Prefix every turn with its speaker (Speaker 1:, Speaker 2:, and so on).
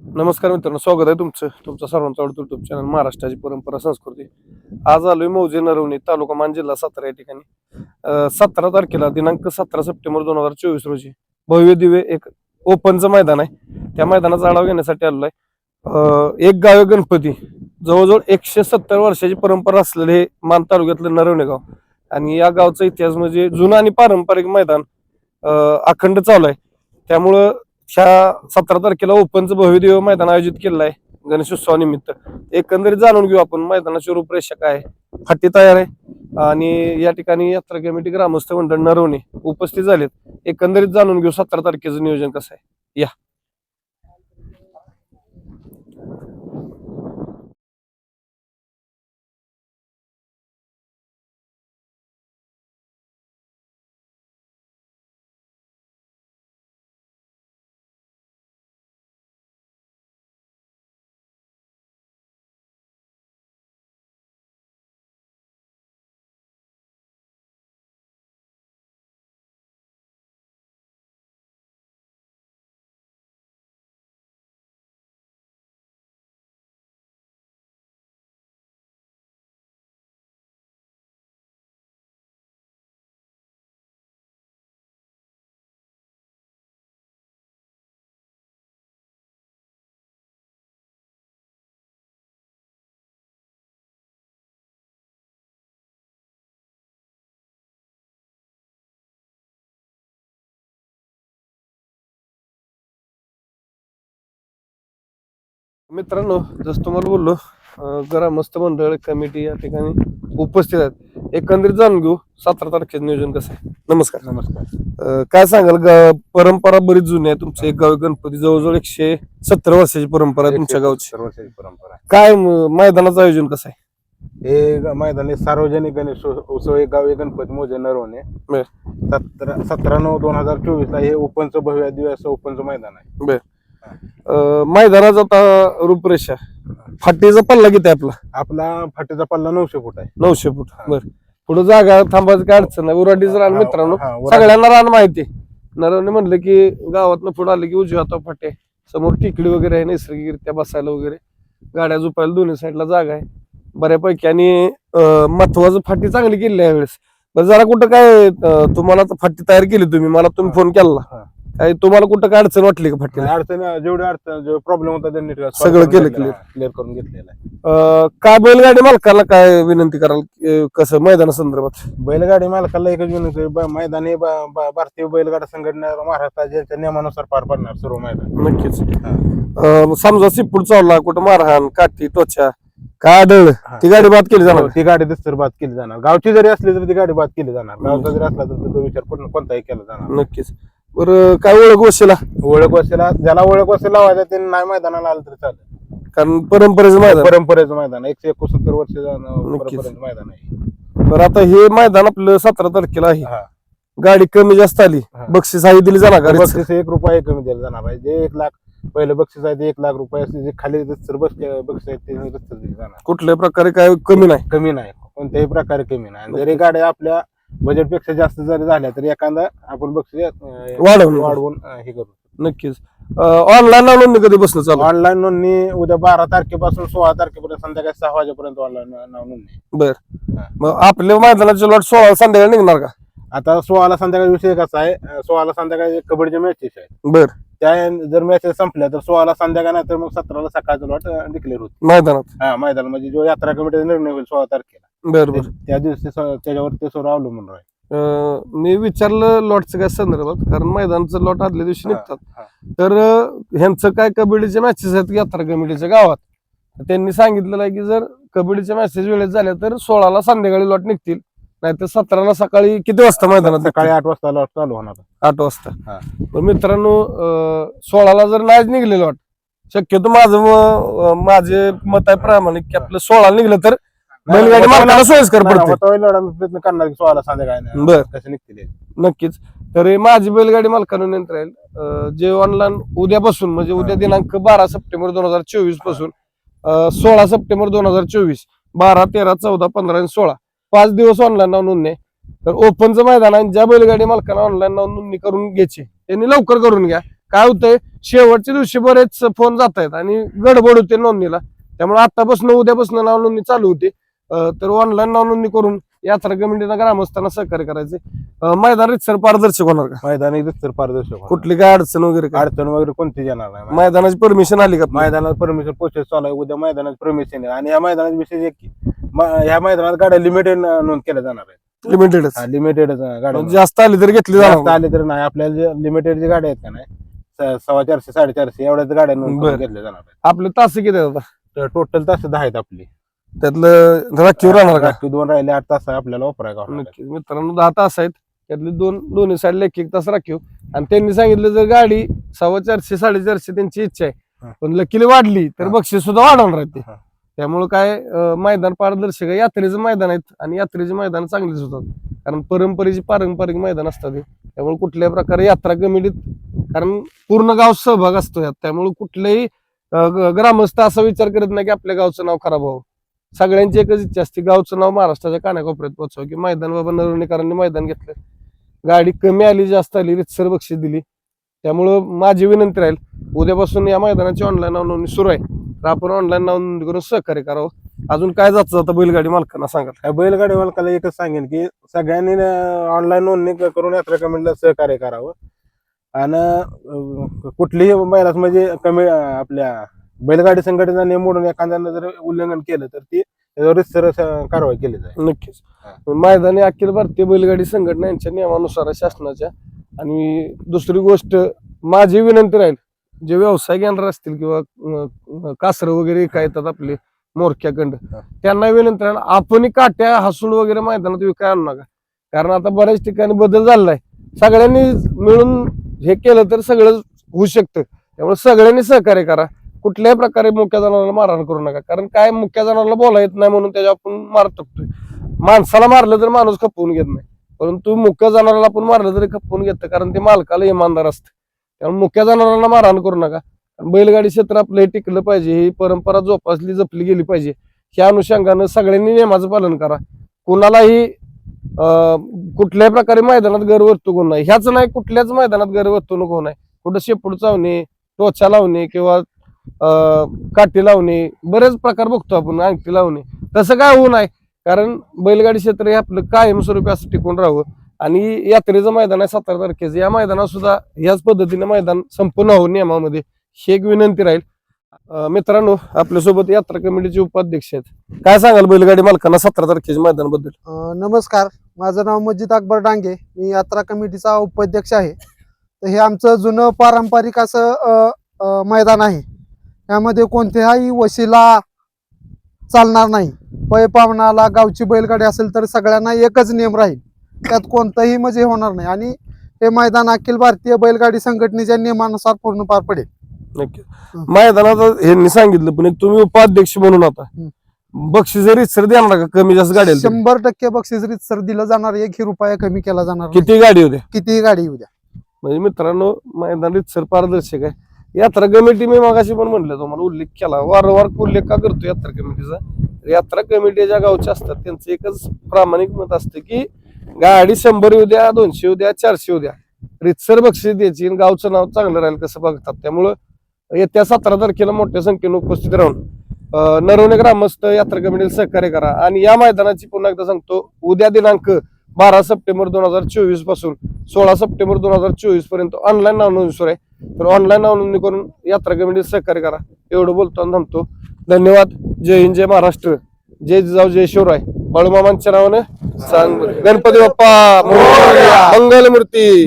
Speaker 1: नमस्कार मित्रांनो स्वागत आहे तुमचं. तुमचं सर्वांचा आवडतो युट्यूब चॅनल महाराष्ट्राची परंपरा संस्कृती. आज आलोय मौजे नरवणी तालुका मान जिल्हा सातारा या ठिकाणी. सतरा तारखेला दिनांक सतरा सप्टेंबर दोन हजार चोवीस रोजी भव्य दिव्य एक ओपनचं मैदान आहे. त्या मैदानाचा आढावा घेण्यासाठी आलेलो आहे एक गाव गणपती. जवळजवळ एकशे सत्तर वर्षाची परंपरा असलेले हे मान तालुक्यातलं नरवणे गाव. आणि या गावचा इतिहास म्हणजे जुनं आणि पारंपरिक मैदान अखंड चालू आहे. त्यामुळं ह्या सतरा तारखेला ओपनचं भव्य मैदान आयोजित केलेलं आहे गणेशोत्सवानिमित्त एकंदरीत जाणून घेऊ आपण मैदानाची रूपरेषा काय आहे? फाटी तयार आहे. आणि या ठिकाणी यात्रा कमिटी ग्रामस्थ मंडळ नरवणे उपस्थित झालेत. एकंदरीत जाणून घेऊ सतरा तारखेचं नियोजन कसं आहे? या. मित्रांनो जसं तुम्हाला बोललो अं, ग्रामस्थ मंडळ कमिटी या ठिकाणी उपस्थित आहेत. एकंदरीत जाणून घेऊ सतरा तारखेचं नियोजन कसं आहे? नमस्कार.
Speaker 2: नमस्कार.
Speaker 1: काय सांगाल ग- परंपरा बरीच जुनी आहे तुमचं. एक गाव गणपती जवळजवळ एकशे सत्तर वर्षाची परंपरा आहे तुमच्या गावची.
Speaker 2: सर्वसाची परंपरा आहे.
Speaker 1: काय म- मैदानाचं आयोजन कसं आहे?
Speaker 2: हे ग- मैदान हे सार्वजनिक गणेश उत्सव एक गाव गणपती मोजे नरवणे.
Speaker 1: बर.
Speaker 2: सतरा सतरा नऊ दोन हजार चोवीस ला हे ओपनचं भव्य दिवस ओपनचं मैदान आहे.
Speaker 1: मैदानाचा आता रूपरेषा फाटीचा पल्ला किती आहे आपला?
Speaker 2: आपला फाटीचा पल्ला नऊशे फूट आहे.
Speaker 1: नऊशे फूट. बर. पुढे जागा थांबायचं काय अडचण नाही. उराडीचं रान मित्रांनो. सगळ्यांना रान माहिती नरवणे म्हणलं की गावातनं पुढे आलं की उजव्या हाता फाटे. समोर टिकडी वगैरे आहे नैसर्गिकरित्या बसायला वगैरे. गाड्या झोपायला दोन्ही साईडला जागा आहे. बऱ्यापैकी आणि महत्वाचं फाटी चांगली केली आहे यावेळेस. जरा कुठं काय तुम्हाला फाटी तयार केली तुम्ही? मला तुम्ही फोन केला.
Speaker 2: हा.
Speaker 1: काय तुम्हाला कुठं काय अडचण वाटली का फाटीला
Speaker 2: अडचण जेवढी अडचण जे प्रॉब्लेम होता त्यांनी
Speaker 1: सगळं केलं clear.
Speaker 2: क्लिअर करून घेतलेलं आहे.
Speaker 1: काय बैलगाडी मालकाला काय विनंती कराल? कसं मैदाना संदर्भात?
Speaker 2: बैलगाडी मालकाला एकच विनंती मैदान हे भारतीय बैलगाडा संघटना महाराष्ट्राच्या नियमानुसार पार पडणार सर्व मैदान.
Speaker 1: नक्कीच. समजा सिपूड चावला कुठं मारहाण काठी त्वचा काय आढळ
Speaker 2: हा.
Speaker 1: ती गाडी बाद केली जाणार?
Speaker 2: हो, ती गाडी तर बाद केली जाणार. गावची जरी असली तरी ती गाडी बाद केली जाणार. गावचा जरी असला तर तो विचार कोण- कोणताही केला जाणार
Speaker 1: नक्कीच. बरं काय ओळख वशिला?
Speaker 2: ओळख वसेला ज्याला ओळख वसेला लावायचा त्यांनी नाही मैदानाला आलं तरी चालेल.
Speaker 1: कारण परंपरेचं मैदान.
Speaker 2: परंपरेचं मैदान आहे. एकशे एकोणसत्तर वर्ष जाणं
Speaker 1: नक्कीच.
Speaker 2: परंपरेचं मैदान आहे.
Speaker 1: बरं आता हे मैदान आपलं सतरा तारखेला आहे.
Speaker 2: हा.
Speaker 1: गाडी कमी जास्त आली.
Speaker 2: हा.
Speaker 1: बक्षीस आहे दिली जाणार गाडी
Speaker 2: बक्षीस एक रुपये कमी दिला जाणार आहे जे एक लाख पहिलं बक्षीस आहे ते एक लाख रुपये असते. जे खाली रस्तर बक्षीस बक्षीस आहे ते रस्तर दिले जाणार.
Speaker 1: कुठल्याही प्रकारे काय कमी नाही.
Speaker 2: कमी नाही. कोणत्याही प्रकारे कमी नाही. आणि जरी गाड्या आपल्या बजेटपेक्षा जास्त जरी झाल्या तरी एखादा आपण बक्षीस
Speaker 1: वाढवून.
Speaker 2: वाढवून अं, हे करू.
Speaker 1: नक्कीच. ऑनलाईन नोंदणी कधी बसणं चालू?
Speaker 2: ऑनलाईन नोंदणी उद्या बारा तारखेपासून सोळा तारखेपर्यंत संध्याकाळी सहा वाजेपर्यंत ऑनलाईन नोंदणी
Speaker 1: बर. मग आपल्या मैदानाचे लॉट सोळा संध्याकाळी निघणार का?
Speaker 2: आता सोळाला संध्याकाळी विषय कसा आहे? अं, सोळाला संध्याकाळी कबड्डीच्या मॅचेस आहेत
Speaker 1: बर.
Speaker 2: त्या जर मॅचेस संपल्या तर सोळाला संध्याकाळी नाही तर मग सतराला सकाळचं लॉट डिक्लेअर होत.
Speaker 1: मैदानात.
Speaker 2: हा मैदान म्हणजे जो यात्रा कमिटीचा निर्णय होईल सोळा तारखेला.
Speaker 1: बर बर.
Speaker 2: ते- त्या दिवशी स- त्याच्यावर ते सर्व अवलंबून राहील.
Speaker 1: अं, मी विचारलं लॉटचं काय संदर्भात कारण मैदानचं लॉट आदल्या दिवशी
Speaker 2: हा,
Speaker 1: निघतात.
Speaker 2: हा.
Speaker 1: तर अं, ह्यांचं काय कबड्डीचे मॅचेस आहेत यात्रा कमिटीच्या गावात? तर त्यांनी सांगितलेलं आहे की जर कबड्डीच्या मॅचेस वेळेत झाल्या तर सोळाला संध्याकाळी लॉट निघतील. नाहीतर सतराला सकाळी किती वाजता मैदानात
Speaker 2: सकाळी? आठ वाजता लॉट चालू होणार.
Speaker 1: आठ वाजता.
Speaker 2: हा.
Speaker 1: तर मित्रांनो अं, सोळाला जर नाहीच निघले लॉट शक्यतो माझं म- अं, माझे मत आहे प्रामाणिक की आपलं सोळा निघलं तर बैलगाडी मालकाला सोयीस्कर पडते.
Speaker 2: प्रयत्न करणार की सोळाला संध्याकाळी
Speaker 1: बर.
Speaker 2: कसे निघतील.
Speaker 1: नक्कीच. तर हे माझी बैलगाडी मालकानं नंतर राहील. अं, जे ऑनलाईन उद्यापासून म्हणजे उद्या दिनांक बारा सप्टेंबर दोन हजार चोवीसपासून अं, सोळा सप्टेंबर दोन हजार चोवीस बारा तेरा चौदा पंधरा आणि सोळा पाच दिवस ऑनलाईन नाव नोंदणी. आहे. तर ओपनचं मैदान आहे ज्या बैलगाडी मालकांना ऑनलाईन नाव नोंदणी करून घ्यायची त्यांनी लवकर करून घ्या. काय होतंय शेवटच्या दिवशी बरेच फोन जात आहेत आणि गडबड होते नोंदणीला. त्यामुळे आतापासून उद्यापासून नाव नोंदणी चालू होती. तर ऑनलाईन नोंदणी करून यात्रा कमिटीनं ग्रामस्थांना सहकार्य करायचे. मैदान रितसर पारदर्शक होणार का?
Speaker 2: मैदानी तर पारदर्शक.
Speaker 1: कुठली काय अडचण वगैरे काय?
Speaker 2: अडचण वगैरे कोणतीच येणार नाही.
Speaker 1: मैदानाची परमिशन आली का?
Speaker 2: मैदानात परमिशन प्रोसेस चालू आहे. उद्या मैदानात परमिशन आहे. आणि या मैदानात विशेष एक ह्या मैदानात गाड्या लिमिटेड नोंद केल्या जाणार आहेत.
Speaker 1: लिमिटेडच
Speaker 2: लिमिटेड गाड्या
Speaker 1: जास्त आली तर घेतली
Speaker 2: जास्त
Speaker 1: जाणार
Speaker 2: आले तर नाही. आपल्याला लिमिटेड जे गाड्या आहेत का नाही सव्वा चारशे साडेचारशे एवढ्याच गाड्या नोंद. घेतल्या जाणार
Speaker 1: आपले तास किती
Speaker 2: टोटल तास दहा आहेत आपली.
Speaker 1: त्यातलं राखीव राहणार का
Speaker 2: दोन राहिले आठ तास आपल्याला वापरायला आहेत.
Speaker 1: नक्कीच मित्रांनो दहा तास आहेत त्यातले दोन दोन्ही साईडला एक एक तास राखीव आणि त्यांनी सांगितलं जर गाडी सव्वा चारशे साडेचारशे त्यांची इच्छा आहे
Speaker 2: हा.
Speaker 1: पण लकीली वाढली तर
Speaker 2: हा.
Speaker 1: बक्षीस सुद्धा वाढवणार आहेत ते
Speaker 2: हा.
Speaker 1: त्यामुळे काय अं, मैदान पारदर्शक आहे यात्रेचं मैदान आहेत आणि यात्रेचे मैदान चांगलीच होतात कारण परंपरेची पारंपरिक मैदान असतात हे. त्यामुळे कुठल्याही प्रकारे यात्रा कमिटीत कारण पूर्ण गाव सहभाग असतो यात त्यामुळे कुठलेही अं, ग- ग्रामस्थ असा विचार करत नाही की आपल्या गावचं नाव खराब व्हावं सगळ्यांची एकच इच्छा असते गावचं नाव महाराष्ट्राच्या कानाकोपऱ्यात पोहोचव की मैदान बाबा नरवणेकरांनी मैदान घेतलं. गाडी कमी आली जास्त आली रितसर बक्षीस दिली. त्यामुळं माझी विनंती राहील उद्यापासून या मैदानाची ऑनलाईन नोंदणी सुरू आहे. तर आपण ऑनलाईन नोंदणी करून सहकार्य करावं. अजून काय जातं जातं बैलगाडी मालकांना सांगाल?
Speaker 2: बैलगाडी मालकाला एकच सांगेन की सगळ्यांनी ऑनलाईन नोंदणी करून यात्रा कमिटीला सहकार्य करावं. आणि कुठलीही महिलाच म्हणजे कमी आपल्या बैलगाडी संघटनेचा नियम मोडून एखाद्यानं जर उल्लंघन केलं तर ती त्याच्यावर सर कारवाई केली जाईल.
Speaker 1: नक्कीच. मैदानी अखिल भारतीय बैलगाडी संघटना यांच्या नियमानुसार आहे शासनाच्या आणि दुसरी गोष्ट माझी विनंती राहील जे व्यवसाय घेणार असतील किंवा कासरं वगैरे काय येतात आपले मोरक्याकंड
Speaker 2: हा.
Speaker 1: त्यांना विनंती राहील आपणही काट्या हसूड वगैरे मैदानात विकाय आणू नका. कारण आता बऱ्याच ठिकाणी बदल झालाय सगळ्यांनी मिळून हे केलं तर सगळं होऊ शकतं. त्यामुळे सगळ्यांनी सहकार्य करा. कुठल्याही प्रकारे मुख्या जनावराला मारहाण करू नका. कारण काय मुक्या जनावराला बोला येत नाही म्हणून त्याच्या आपण मार टाकतोय. माणसाला मारलं तर माणूस खपवून घेत नाही. परंतु मुक्या जनावराला आपण मारलं तरी खपवून घेतं. कारण ते मालकाला इमानदार असतं. त्यामुळे मुक्या जनावरांना मारहाण करू नका. बैलगाडी क्षेत्र आपलं हे टिकलं पाहिजे. ही परंपरा जोपासली जपली गेली पाहिजे. ह्या अनुषंगानं सगळ्यांनी नियमाचं पालन करा. कुणालाही कुठल्याही प्रकारे मैदानात गैरवर्तणूक होऊ नये. ह्याच नाही कुठल्याच मैदानात गैरवर्तणूक होऊ नये. कुठं शेपूड चावणे टोचा लावणे किंवा काठी लावणे बरेच प्रकार बघतो आपण अंगठी लावणे. तसं काय होऊ नये कारण बैलगाडी क्षेत्र हे आपलं कायमस्वरूपी असं टिकून राहावं. आणि यात्रेचं मैदान आहे सतरा तारखेचं. या मैदानात सुद्धा याच पद्धतीने मैदान संपूर्ण होऊ नियमामध्ये. ही एक विनंती राहील. मित्रांनो आपल्यासोबत यात्रा कमिटीचे उपाध्यक्ष आहेत. काय सांगाल बैलगाडी मालकांना सतरा तारखेच्या मैदानाबद्दल?
Speaker 3: नमस्कार. माझं नाव मजिद अकबर डांगे. मी यात्रा कमिटीचा उपाध्यक्ष आहे. तर हे आमचं जुनं पारंपरिक असं मैदान आहे. यामध्ये कोणत्याही वशिला चालणार नाही. पै पावनाला गावची बैलगाडी असेल तर सगळ्यांना एकच नियम राहील. त्यात कोणतंही म्हणजे होणार नाही. आणि हे मैदान अखिल भारतीय बैलगाडी संघटनेच्या नियमानुसार पूर्ण पार पडेल.
Speaker 1: नक्की.
Speaker 3: हं.
Speaker 1: मैदानात ह्यांनी सांगितलं पण एक तुम्ही उपाध्यक्ष म्हणून आता.
Speaker 3: हं.
Speaker 1: बक्षीस रितसर देणार का? कमी जास्त गाडी
Speaker 3: शंभर टक्के बक्षीस सर दिलं जाणार. एकही रुपया कमी केला जाणार.
Speaker 1: किती गाडी होते
Speaker 3: कितीही गाडी येऊ द्या.
Speaker 1: म्हणजे मित्रांनो मैदान रितसर पारदर्शक आहे. यात्रा कमिटी मी मागाशी पण म्हणलं तुम्हाला उल्लेख केला. वारंवार उल्लेख का करतो यात्रा कमिटीचा? यात्रा कमिटी ज्या गावच्या असतात त्यांचं एकच प्रामाणिक मत असतं की गाडी शंभर येऊ द्या दोनशे येऊ द्या चारशे येऊ द्या. रितसर बक्षीस द्यायची आणि गावचं नाव चांगलं राहील कसं बघतात. त्यामुळं येत्या सतरा तारखेला मोठ्या संख्येने उपस्थित राहून नरवणे ग्रामस्थ यात्रा कमिटीला सहकार्य करा. आणि या मैदानाची पुन्हा एकदा सांगतो उद्या दिनांक बारा सप्टेंबर दोन हजार चोवीसपासून सोळा सप्टेंबर दोन हजार चोवीसपर्यंत ऑनलाईन नावनोंदणी सुरू आहे. तर ऑनलाईन नोंदणी करून यात्रा कमिटीला सहकार्य करा. एवढं बोलतो आणि थांबतो. धन्यवाद. जय हिंद जय महाराष्ट्र. जय जिजाऊ जय शिवराय. बाळूमामांच्या नावानं सांग गणपती बाप्पा. मोरया. मंगलमूर्ती